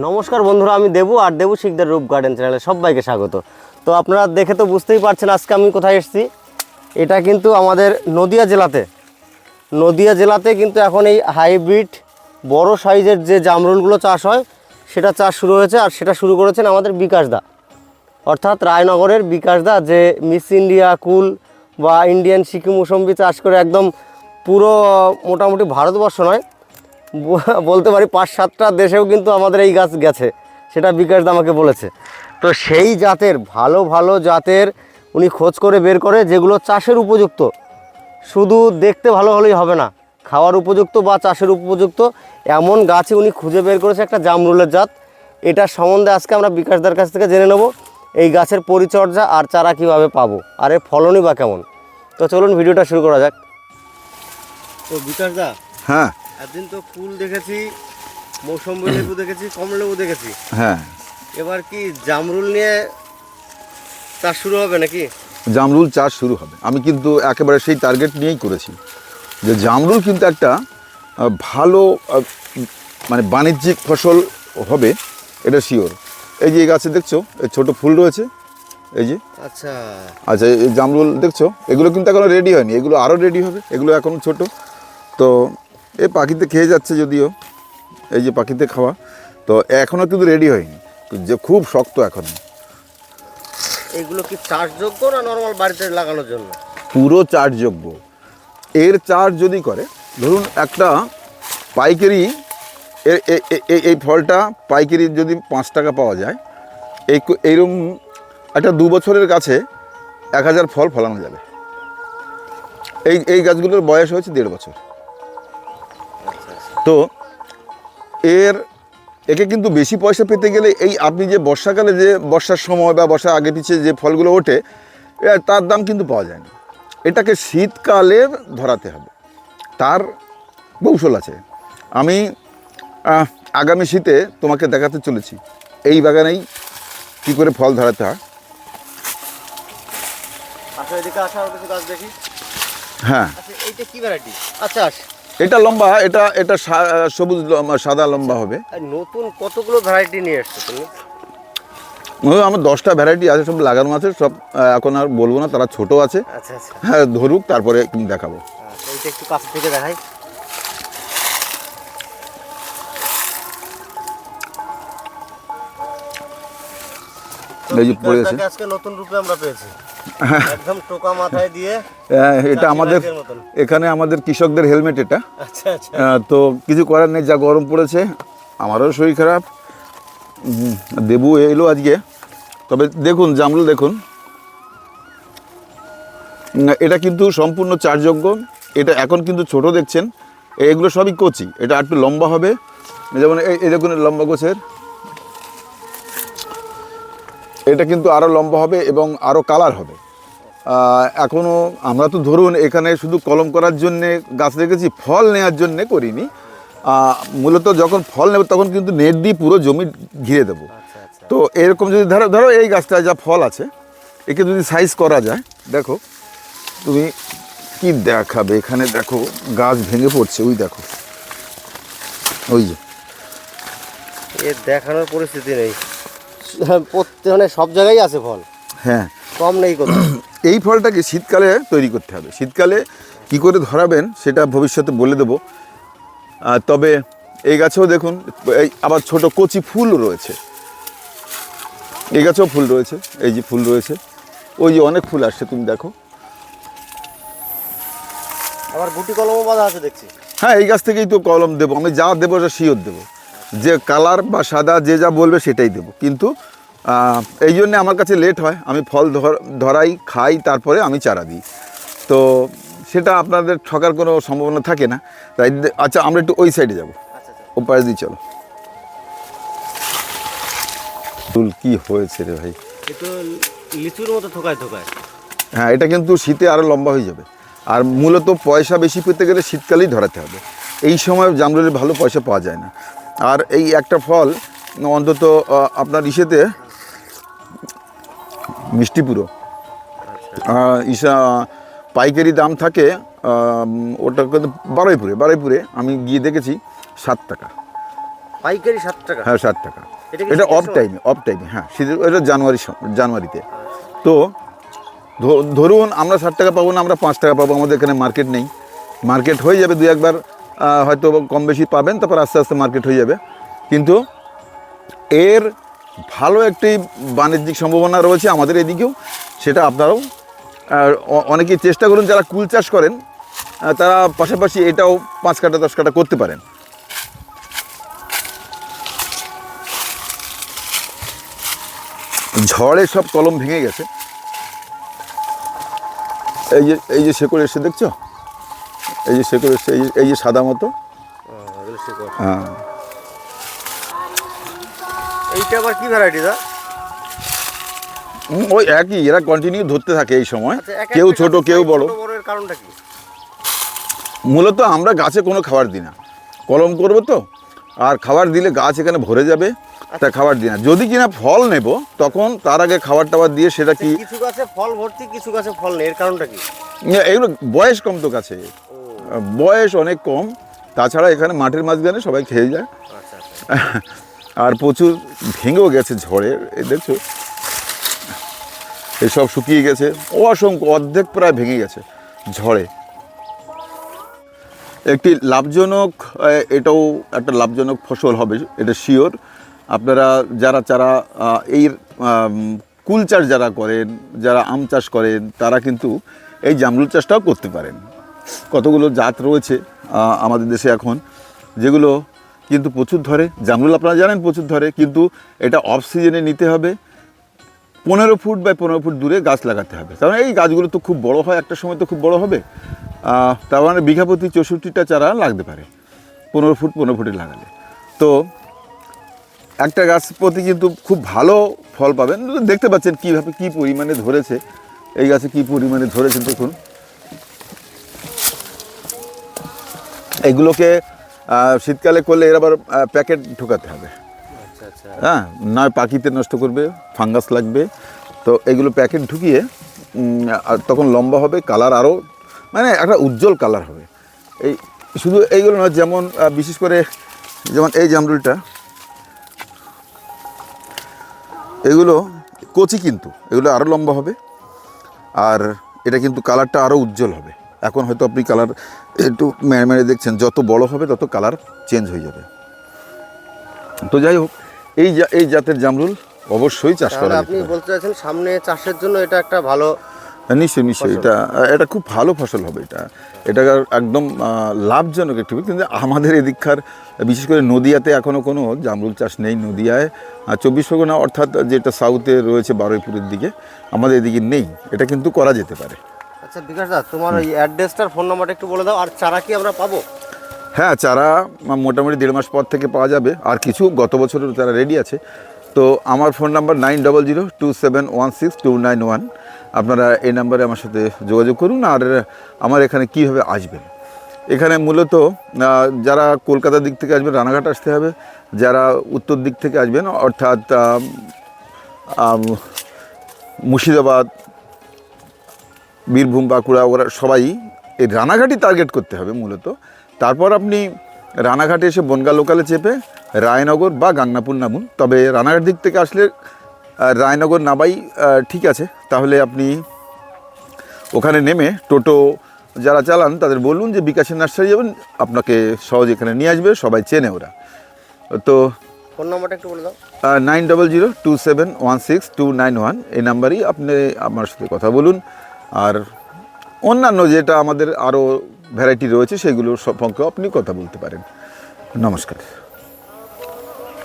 নমস্কার বন্ধুরা, আমি দেবু আর দেবু শিকদার রূপ গার্ডেন চ্যানেলে সবাইকে স্বাগত। তো আপনারা দেখে তো বুঝতেই পারছেন আজকে আমি কোথায় এসেছি। এটা কিন্তু আমাদের নদিয়া জেলাতে। নদিয়া জেলাতে কিন্তু এখন এই হাইব্রিড বড় সাইজের যে জামরুলগুলো চাষ হয়, সেটা চাষ শুরু হয়েছে আর সেটা শুরু করেছেন আমাদের বিকাশ দা। অর্থাৎ রায়নগরের বিকাশ দা যে মিস ইন্ডিয়া, কুল বা ইন্ডিয়ান সিকিম মুসম্বি চাষ করে একদম পুরো মোটামুটি ভারতবর্ষ নয় বলতে পারি পাঁচ সাতটা দেশেও কিন্তু আমাদের এই গাছ গেছে সেটা বিকাশ দা আমাকে বলেছে। তো সেই জাতের ভালো ভালো জাতের উনি খোঁজ করে বের করে যেগুলো চাষের উপযুক্ত। শুধু দেখতে ভালো হলেই হবে না খাওয়ার উপযুক্ত বা চাষের উপযুক্ত এমন গাছই উনি খুঁজে বের করেছে একটা জামরুলের জাত। এটার সম্বন্ধে আজকে আমরা বিকাশদার কাছ থেকে জেনে নেব এই গাছের পরিচর্যা আর চারা কীভাবে পাবো আর এর ফলনই বা কেমন। তো চলুন ভিডিওটা শুরু করা যাক। তো বিকাশ দা হ্যাঁ। একদিন তো ফুল দেখেছি মৌসম্বি লেবু দেখেছি কমলেবু দেখেছি। হ্যাঁ। এবার কি জামরুল নিয়ে চাষ শুরু হবে নাকি? জামরুল চাষ শুরু হবে। আমি কিন্তু একেবারে সেই টার্গেট নিয়েই করেছি যে জামরুল কিন্তু একটা ভালো মানে বাণিজ্যিক ফসল হবে এটা শিওর এই যে এই গাছে দেখছ এই ছোট ফুল রয়েছে এই যে। আচ্ছা। আচ্ছা এই জামরুল দেখছ এগুলো কিন্তু এখনও রেডি হয়নি এগুলো আরও রেডি হবে এগুলো এখন ছোট। তো এই পাখিতে খেয়ে যাচ্ছে যদিও এই যে পাখিতে খাওয়া তো এখনও কিন্তু রেডি হয়নি। যে খুব শক্ত এখন। এগুলো কি চাষযোগ্য না নর্মাল বাড়িতে লাগানোর জন্য? পুরো চার্জযোগ্য এর চার্জ যদি করে ধরুন একটা পাইকারি এই ফলটা পাইকারি যদি পাঁচ টাকা পাওয়া যায় এই এইরকম একটা দু বছরের গাছে এক হাজার ফল ফলানো যাবে। এই এই গাছগুলোর বয়স হয়েছে দেড় বছর। তো এর একে কিন্তু বেশি পয়সা পেতে গেলে এই আপনি যে বর্ষাকালে যে বর্ষার সময় বা বর্ষার আগে পিছিয়ে যে ফলগুলো ওঠে তার দাম কিন্তু পাওয়া যায় না। এটাকে শীতকালে ধরাতে হবে। তার কৌশল আছে। আমি আগামী শীতে তোমাকে দেখাতে চলেছি। এই বাগানেই কী করে ফল ধরাতে হয়। আচ্ছা হ্যাঁ। আচ্ছা এইটা কি ভ্যারাইটি আচ্ছা। এটা লম্বা এটা এটা সবুজ সাদা লম্বা হবে। নতুন কতগুলো ভ্যারাইটি নিয়ে এসছো তুমি? আমার দশটা ভ্যারাইটি আছে সব লাগানো আছে সব এখন আর বলব না তারা ছোট আছে। আচ্ছা আচ্ছা। হ্যাঁ ধরুক তারপরে দেখাবো। আচ্ছা একটু কাছ থেকে দেখাই। এই যে পড়ে আছে। আজকে নতুন রূপে আমরা পেয়েছি। একদম টোকা মাথায় দিয়ে হ্যাঁ, এটা আমাদের এখানে আমাদের কৃষকদের হেলমেট এটা। আচ্ছা আচ্ছা। তো কিছু করার নেই যা গরম পড়েছে আমারও শরীর খারাপ। দেবু এলো আজকে। তবে দেখুন জামরুল দেখুন। এটা কিন্তু সম্পূর্ণ চারযোগ্য এটা এখন কিন্তু ছোট দেখছেন। এগুলো সবই কচি এটা আর একটু লম্বা হবে। যেমন এই এই দেখুন লম্বা গোছের। এটা কিন্তু আরও লম্বা হবে এবং আরও কালার হবে। এখনও আমরা তো ধরুন এখানে শুধু কলম করার জন্যে গাছ রেখেছি ফল নেওয়ার জন্যে করিনি। মূলত যখন ফল নেব তখন কিন্তু নেট দিয়ে পুরো জমি ঘিরে দেবো। আচ্ছা আচ্ছা। তো এরকম যদি ধরো ধরো এই গাছটায় যা ফল আছে একে যদি সাইজ করা যায় দেখো তুমি কি দেখাবে? এখানে দেখো গাছ ভেঙে পড়ছে ওই দেখো। ওই যে। এর দেখানোর পরিস্থিতি নেই। মানে সব জায়গায় আছে ফল। হ্যাঁ। কম নেই কোথাও। এই ফলটাকে শীতকালে তৈরি করতে হবে। শীতকালে কি করে ধরাবেন সেটা ভবিষ্যতে বলে দেবো। আর তবে এই গাছেও দেখুন এই আবার ছোট কচি ফুল রয়েছে। এই গাছেও ফুল রয়েছে এই যে ফুল রয়েছে। ওই যে অনেক ফুল আসছে তুমি দেখো। আবার গুটি কলমও বাঁধা আছে দেখছি। হ্যাঁ এই গাছ থেকেই তো কলম দেবো। আমি যা দেবো ওটা শিওর দেবো। যে কালার বা সাদা যে যা বলবে সেটাই দেবো। কিন্তু এই জন্যে আমার কাছে লেট হয়। আমি ফল ধর- ধরাই খাই তারপরে আমি চারা দিই। তো সেটা আপনাদের ঠকার কোনো সম্ভাবনা থাকে না। তাই আচ্ছা আমরা একটু ওই সাইডে যাব। ও পাশ দিয়ে চলো। ফুল কি হয়েছে রে ভাই? লিচুর মতো থোকায় থোকায়। হ্যাঁ এটা কিন্তু শীতে আরও লম্বা হয়ে যাবে। আর মূলত পয়সা বেশি পেতে গেলে শীতকালেই ধরাতে হবে। এই সময় জামরুলের ভালো পয়সা পাওয়া যায় না। আর এই একটা ফল অন্তত আপনার ইসেতে মিষ্টিপুরো আহ, ইসা পাইকারি দাম থাকে ওটা কিন্তু বারুইপুরে বারুইপুরে আমি গিয়ে দেখেছি সাত টাকা। পাইকারি সাত টাকা? হ্যাঁ সাত টাকা। এটা অফ টাইমে অফ টাইমে হ্যাঁ শীতের এটা জানুয়ারি জানুয়ারিতে। তো ধরুন আমরা ষাট টাকা পাবো না আমরা পাঁচ টাকা পাবো আমাদের এখানে মার্কেট নেই। মার্কেট হয়ে যাবে দু একবার হয়তো কম বেশি পাবেন, তারপর আস্তে আস্তে মার্কেট হয়ে যাবে। কিন্তু এর ভালো একটি বাণিজ্যিক সম্ভাবনা রয়েছে আমাদের এদিকেও, সেটা আপনারাও অনেকেই চেষ্টা করুন, যারা কুল চাষ করেন তারা পাশাপাশি এটাও পাঁচ কাটা, দশ কাটা করতে পারেন। ঝড়ে সব কলম ভেঙে গেছে। এই যে এই যে শেকড় এসে দেখছ? এই যে শেকড় এসে এই যে- এই যে সাদা মতো। হ্যাঁ। এইটা আবার কি ভ্যারাইটি দা ওই একই এরা কন্টিনিউ ধরতে থাকে এই সময়। আচ্ছা, কেউ ছোট কেউ বড়। কারণটা কি? মূলত আমরা গাছে কোনো খাবার দিই না। কলম করব তো আর খাবার দিলে গাছ এখানে ভরে যাবে তা খাবার দিই না। যদি কিনা ফল নেব তখন তার আগে খাবার টাবার দিয়ে সেটা কি কিছু গাছে ফল ভর্তি কিছু গাছে ফল নেই এর কারণটা কি? এগুলো বয়স কম তো গাছে। বয়স অনেক কম তাছাড়া এখানে মাঠের মাঝখানে সবাই খেয়ে যায়। আচ্ছা আচ্ছা। আর প্রচুর ভেঙেও গেছে ঝড়ে এই দেখছ। এসব শুকিয়ে গেছে অসংখ্য অর্ধেক প্রায় ভেঙে গেছে ঝড়ে। একটি লাভজনক এটাও একটা লাভজনক ফসল হবে এটা শিওর। আপনারা যারা যারা এই কুল চাষ যারা করেন যারা আম চাষ করেন তারা কিন্তু এই জামরুল চাষটাও করতে পারেন। কতগুলো জাত রয়েছে আমাদের দেশে এখন, যেগুলো কিন্তু প্রচুর ধরে, জামরুল আপনারা জানেন প্রচুর ধরে, কিন্তু এটা অফ সিজনে নিতে হবে। পনেরো ফুট বাই পনেরো ফুট দূরে গাছ লাগাতে হবে। কারণ এই গাছগুলো তো খুব বড় হয়, একটা সময় তো খুব বড় হবে। তার মানে বিঘা প্রতি চৌষট্টিটা চারা লাগতে পারে, পনেরো ফুট পনেরো ফুটে লাগালে। তো একটা গাছ প্রতি কিন্তু খুব ভালো ফল পাবেন। দেখতে পাচ্ছেন কীভাবে, কী পরিমাণে ধরেছে, এই গাছে কী পরিমাণে ধরেছে দেখুন। এগুলোকে শীতকালে করলে এর আবার প্যাকেট ঢোকাতে হবে। আচ্ছা আচ্ছা। হ্যাঁ নয় পাখিতে নষ্ট করবে ফাঙ্গাস লাগবে। তো এগুলো প্যাকেট ঢুকিয়ে আর তখন লম্বা হবে কালার আরও মানে একটা উজ্জ্বল কালার হবে। এই শুধু এইগুলো নয় যেমন বিশেষ করে যেমন এই জামরুলটা এগুলো কচি কিন্তু এগুলো আরও লম্বা হবে। আর এটা কিন্তু কালারটা আরও উজ্জ্বল হবে। এখন হয়তো আপনি কালার একটু মেরে মেরে দেখছেন যত বড় হবে তত কালার চেঞ্জ হয়ে যাবে। তো যাই হোক এই এই জাতের জামরুল অবশ্যই চাষ করা আপনি বলতে চাইছেন সামনে চাষের জন্য এটা একটা ভালো হ্যাঁ, নিশ্চয়ই নিশ্চয়ই এটা এটা খুব ভালো ফসল হবে এটা। এটা একদম লাভজনক একটি কিন্তু আমাদের এদিককার বিশেষ করে নদিয়াতে এখনও কোনো জামরুল চাষ নেই নদিয়ায়। আর চব্বিশ পরগনা অর্থাৎ যেটা সাউথে রয়েছে বারুইপুরের দিকে আমাদের এদিকে নেই। এটা কিন্তু করা যেতে পারে। আচ্ছা বিকাশ দা, তোমার ওই অ্যাড্রেসটার ফোন নাম্বারটা একটু বলে দাও, আর চারা কি আমরা পাবো? হ্যাঁ চারা মোটামুটি দেড় মাস পর থেকে পাওয়া যাবে, আর কিছু গত বছরের চারা রেডি আছে। তো আমার phone number nine double zero two seven one six two nine one আপনারা এই নাম্বারে আমার সাথে যোগাযোগ করুন, আর আমার এখানে কীভাবে আসবেন। এখানে মূলত যারা কলকাতার দিক থেকে আসবেন, রানাঘাট আসতে হবে। যারা উত্তর দিক থেকে আসবেন, অর্থাৎ মুর্শিদাবাদ বীরভূম বাঁকুড়া ওরা সবাই এই রানাঘাটই টার্গেট করতে হবে মূলত। তারপর আপনি রানাঘাটে এসে বনগা লোকালে চেপে রায়নগর বা গাংনাপুর নামুন। তবে রানাঘাট দিক থেকে আসলে রায়নগর নাবাই ঠিক আছে। তাহলে আপনি ওখানে নেমে টোটো যারা চালান তাদের বলুন যে বিকাশের নার্সারি যাবেন আপনাকে সহজ এখানে নিয়ে আসবে সবাই চেনে ওরা। তো ফোন নাম্বারটা একটু বলে দাও। Nine double zero two seven one six two nine one এই নাম্বারই আপনি আমার সাথে কথা বলুন। আর অন্যান্য যেটা আমাদের আরও ভ্যারাইটি রয়েছে সেগুলোর সম্পর্কেও আপনি কথা বলতে পারেন। নমস্কার।